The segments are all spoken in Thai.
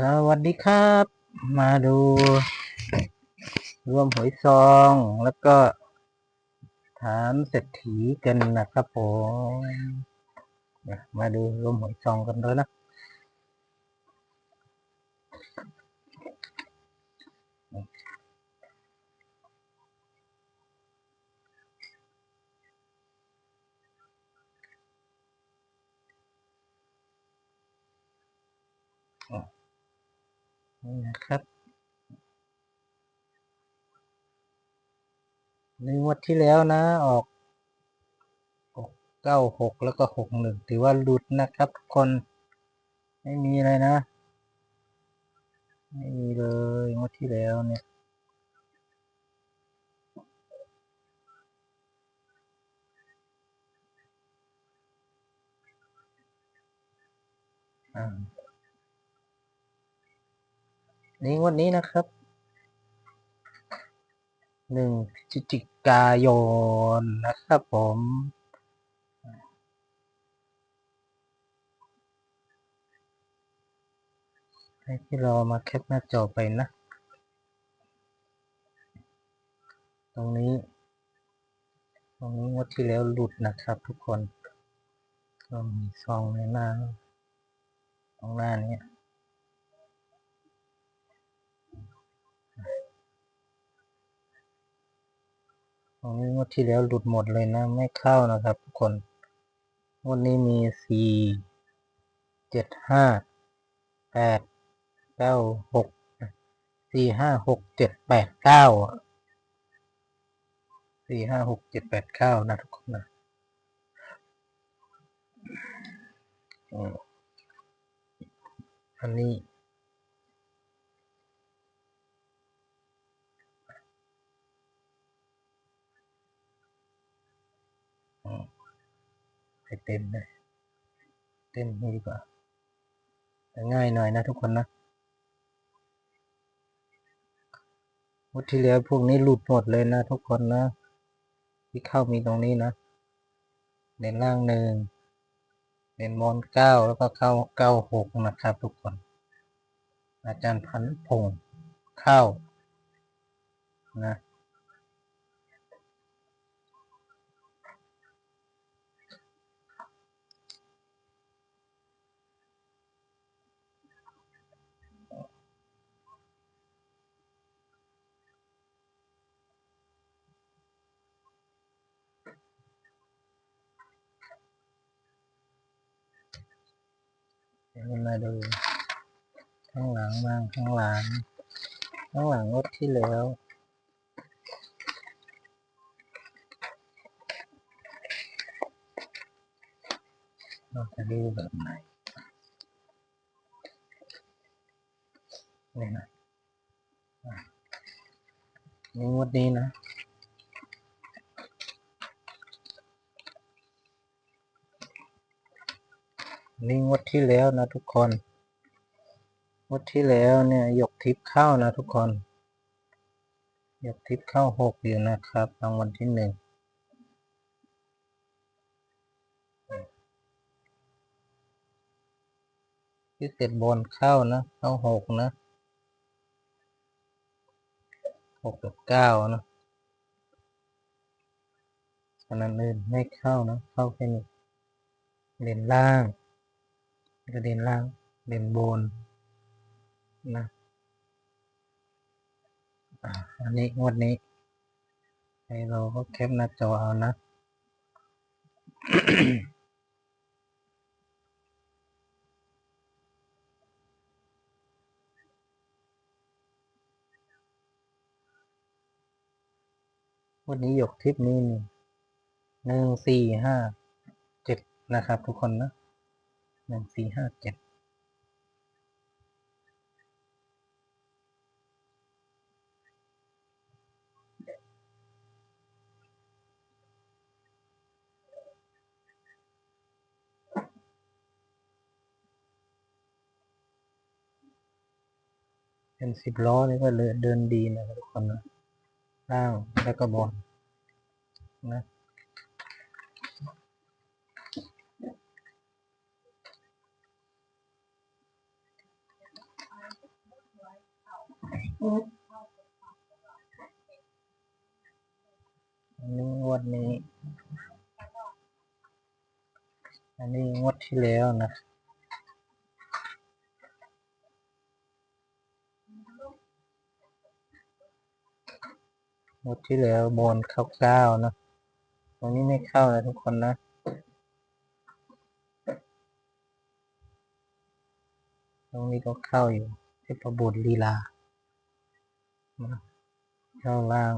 สวัสดีครับ มาดูรวมหวยซองแล้วก็ฐานเศรษฐีกันนะครับผมมาดูรวมหวยซองกันด้วยนะ นี่นะครับ ในงวดที่แล้วนะออกเก้าหกแล้วก็หกหนึ่งถือว่าหลุดนะครับทุกคน ไม่มีอะไรนะ ไม่มีเลยงวดที่แล้วเนี่ยอ่า นี่งวันนี้นะครับหนึ่งพฤศจิกายนนะครับผมให้ที่เรอมาแคปหน้าจอไปนะ ตรงนี้ ตรงนี้งวดที่แล้วหลุดนะครับทุกคนก็มีซองในหน้าตรงหน้านี้ ตรงนี้งวดที่แล้วหลุดหมดเลยนะ ไม่เข้านะครับทุกคนงวดนี้มีสี่เจ็ดห้าแปดเก้าหกสี่ห้าหกเจ็ดแปดเก้าสี่ห้าหกเจ็ดแปดเก้านะทุกคนนะอันนี้ ให้ เต็มเลยเต็มนี่ดีกว่าแต่ง่ายหน่อยนะทุกคนนะวัดที่แล้วพวกนี้หลุดหมดเลยนะทุกคนนะ ที่เข้ามีตรงนี้นะเด่นล่างหนึ่งเด่นบอลเก้าแล้วก็เข้าเก้าหกนะครับทุกคน อาจารย์พันพงศ์เข้านะ มาดู ข้างหลังบ้างข้างหลัง ข้างหลังงดที่แล้ว เราจะดูแบบไหนนี่นะนี่งวดนี้นะ นี่งวดที่แล้วนะทุกคนงวดที่แล้วเนี่ยหยกทิพย์เข้านะทุกคนหยกทิพย์เข้าหกอยู่นะครับรางวัลที่หนึ่งพิเศษบนเข้านะ เข้าหกนะหกกับเก้านะขนาดอื่นไม่เข้านะ เข้าแค่นี้เด่นล่าง ก็เด่นล่างเด่นบนนะอันนี้งวดนี้ให้เราก็แคปหน้าจอเอานะวันนี้หยกทิปนี้หนึ่งสี่ห้าเจ็ดนะครับทุกคนนะ หนึ่งสี่ห้าเจ็ดเป็นสิบล้อนี่ก็เลยเดินดีนะครับทุกคนนะล่างแล้วก็บนนะ อันนี้งวดนี้ อันนี้งวดที่แล้วนะงวดที่แล้วบนเข้าเก้านะตรงนี้ไม่เข้านะทุกคนนะตรงนี้ก็เข้าอยู่เทพบุตรลีลา เข้าล่าง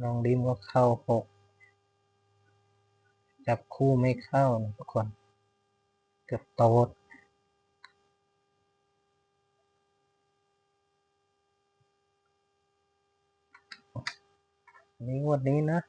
น้องดิมก็เข้าหกจับคู่ไม่เข้านะทุกคน เกือบโต๊ดนี้วดนี้นะ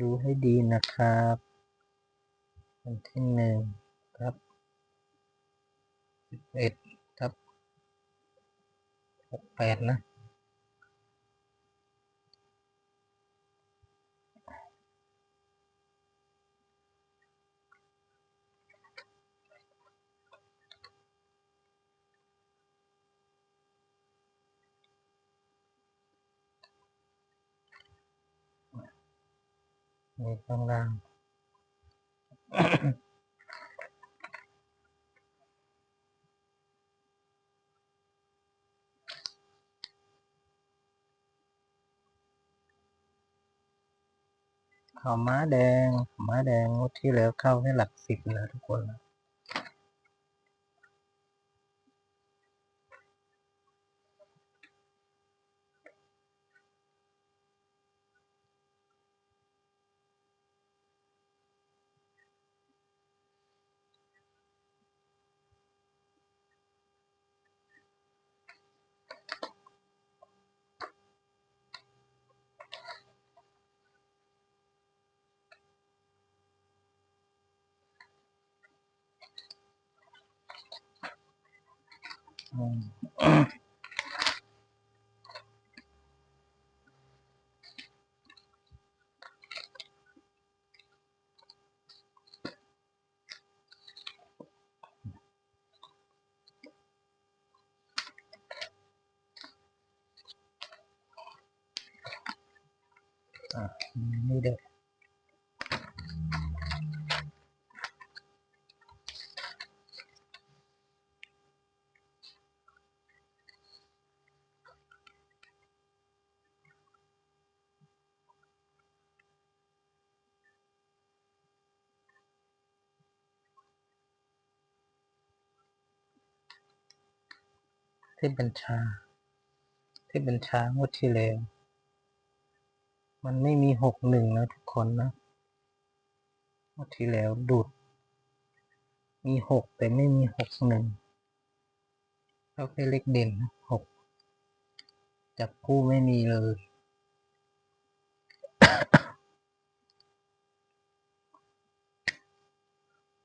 ดูให้ดีนะครับ วันที่หนึ่งครับสิบเอ็ดครับหกแปดนะนี่ข้างล่าง ขาวม้าแดงขาม้าแดงงวดที่แล้วเข้าให้หลักสิบนะทุกคนนะ อืมอ่ะนี่เด็กที่บัญชาที่บัญชางวดที่แล้ว มันไม่มีหกหนึ่งนะทุกคนนะงวดที่แล้วดูด มีหกแต่ไม่มีหกหนึ่งเขาแค่เลขเด่นหกจับคู่ไม่มีเลย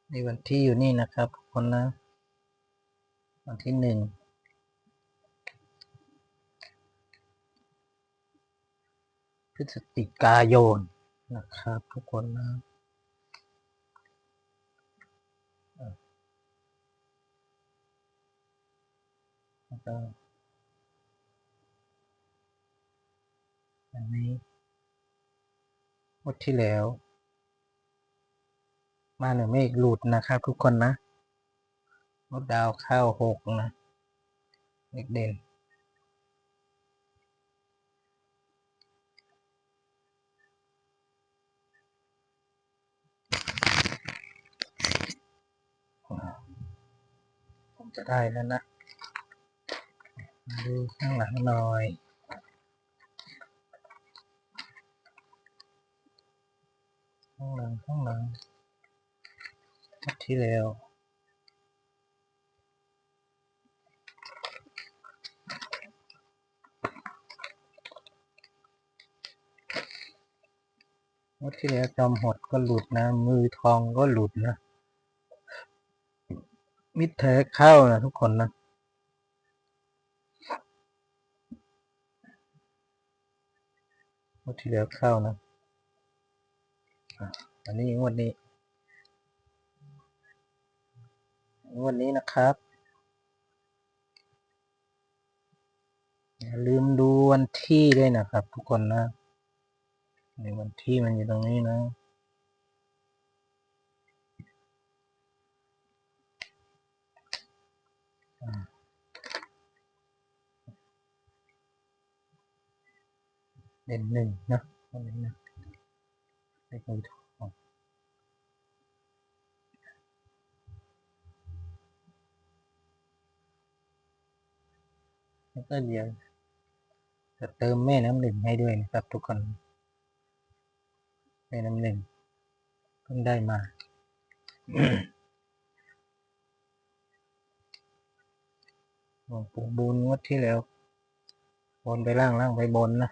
ในวันที่อยู่นี่นะครับทุกคนนะวันที่หนึ่ง พฤศจิกายนนะครับทุกคนนะแล้วในนี้งวดที่แล้ว มาหนึ่งเมฆหลุดนะครับทุกคนนะงดดาวเข้าหกนะเลขเด่น จะได้แล้วนะดูข้างหลังหน่อยข้างหลังข้างหลังที่แล้วงวดที่แล้วจอมหดก็หลุดนะ มือทองก็หลุดนะ มิดแท้เข้านะทุกคนนะ งวดที่แล้วเข้านะอันนี้งวดนี้ งวดนี้นะครับอย่าลืมดูวันที่ด้วยนะครับ ทุกคนนะในวันที่มันอยู่ตรงนี้นะ เด่นหนึ่งนะวันนี้นะเลขมือทองแล้วก็เดี๋ยวจะเติมแม่น้ำหนึ่งให้ด้วยนะครับทุกคนแม่น้ำหนึ่งเพิ่งได้มา หลวงปู่บุญงวดที่แล้ว บนไปล่างล่างไปบนนะ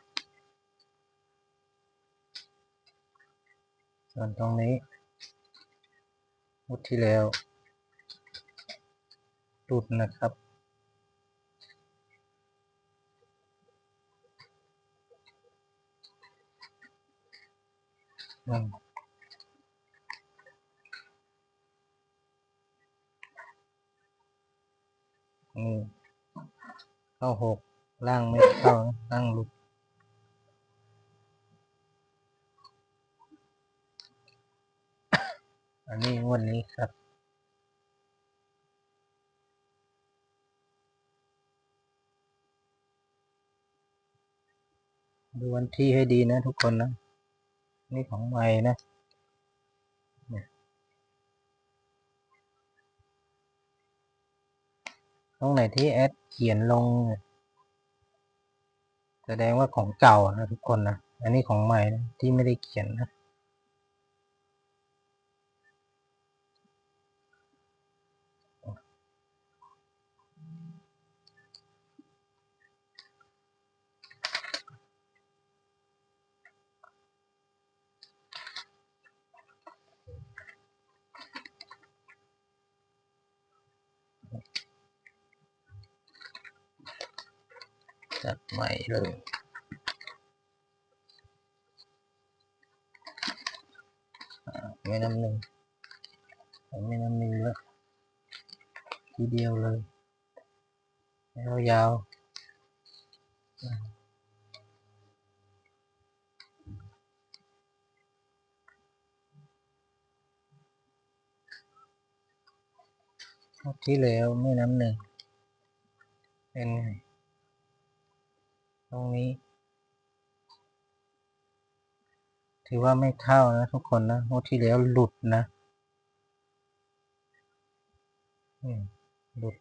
ส่วนตรงนี้งวดที่แล้วตุดนะครับ อืม เข้าหกล่างไม่เข้าล่างหลุดอันนี้งวันนี้ครับดูวันที่ให้ดีนะทุกคนนะ นี่ของใหม่นะเนี่ย ตรงไหนที่แอดเขียนลง แสดงว่าของเก่านะทุกคนนะ อันนี้ของใหม่นะที่ไม่ได้เขียนนะ จัดใหม่เลยอ่าไม่น้ำหนึ่งไม่น้ำหนึ่งแล้วทีเดียวเลยแล้วยาวอ่าวที่แล้วไม่น้ำหนึ่งเป็นไง ตรงนี้ ถือว่าไม่เข้านะทุกคนนะงวดที่แล้วหลุดนะหลุด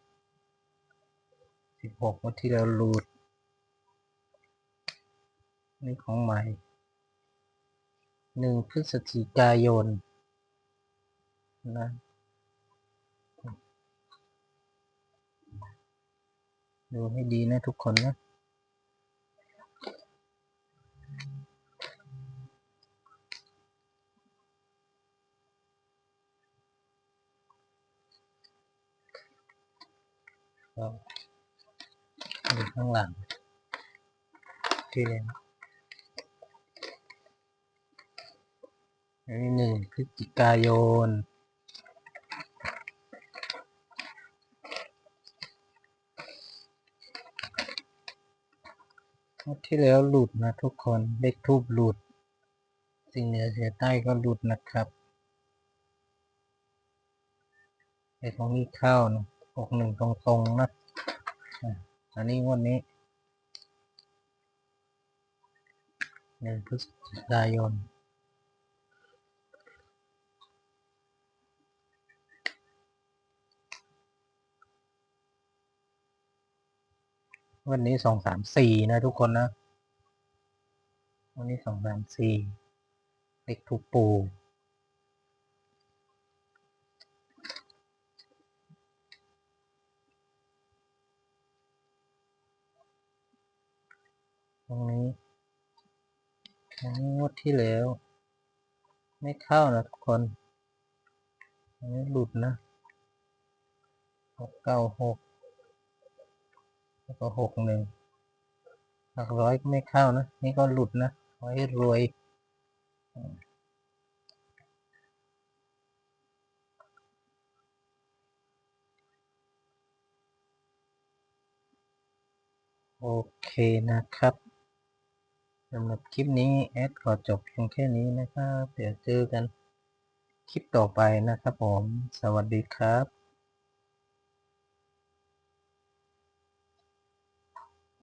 สิบหกงวดที่แล้วหลุด นี่ของใหม่หนึ่งพฤศจิกายนนะดูให้ดีนะทุกคนนะ ก็ดูข้างหลัง ที่เรียนอันนี้หนึ่งพฤศจิกายนที่แล้วหลุดนะทุกคนเลขทูบหลุด สิ่งเหนือเสียใต้ก็หลุดนะครับไอ้ตรงนี้เข้านะ หกหนึ่งตรงๆนะอะอันนี้งวดนี้หนึ่งพฤศจิกายนวันนี้สองสามสี่นะทุกคนนะ วันนี้สองสามสี่เลขถูกปู ตรงนี้งวดที่แล้ว ไม่เข้านะทุกคนอันนี้หลุดนะหกเก้าหกแล้วก็หกหนึ่งหักร้อยก็ไม่เข้านะ นี่ก็หลุดนะไว้รวยโอเคนะครับ สำหรับคลิปนี้แอดขอจบเพียงแค่นี้นะครับ เดี๋ยวเจอกันคลิปต่อไปนะครับผม สวัสดีครับ